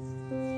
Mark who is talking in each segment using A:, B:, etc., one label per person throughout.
A: Thank you.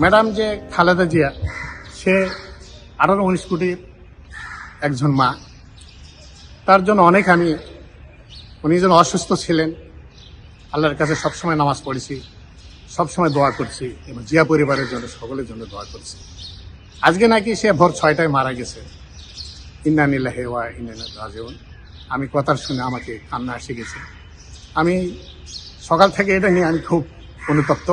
A: Madam যে খালেদা জিয়া, সে আঠারো উনিশ কোটির একজন মা। তার জন্য অনেক আমি, উনি যেন অসুস্থ ছিলেন, আল্লাহর কাছে সবসময় নামাজ পড়েছি, সবসময় দোয়া করছি, এবং জিয়া পরিবারের জন্য, সকলের জন্য দোয়া করছি। আজকে নাকি সে ভোর ছয়টায় মারা গেছে। ইন্নানিল্লা হেওয়া ইন্নান রাজেউন। আমি কথা শুনে আমাকে কান্না এসে গেছে। আমি সকাল থেকে এটা নিয়ে আমি খুব অনুতপ্ত।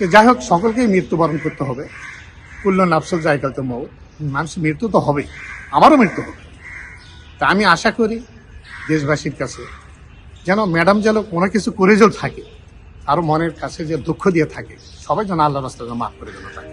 A: তো যাই হোক, সকলকেই মৃত্যুবরণ করতে হবে। কুল্ল নাফসল জায়গাল তো মৌ মানুষ মৃত্যু তো হবেই। আমারও মৃত্যু হবে। তা আমি আশা করি দেশবাসীর কাছে যেন ম্যাডাম যেন কোনো কিছু করে যেও থাকে আরও মনের কাছে যে দুঃখ দিয়ে থাকে, সবাই যেন আল্লাহ রাস্তায় মাফ করে যেন থাকে।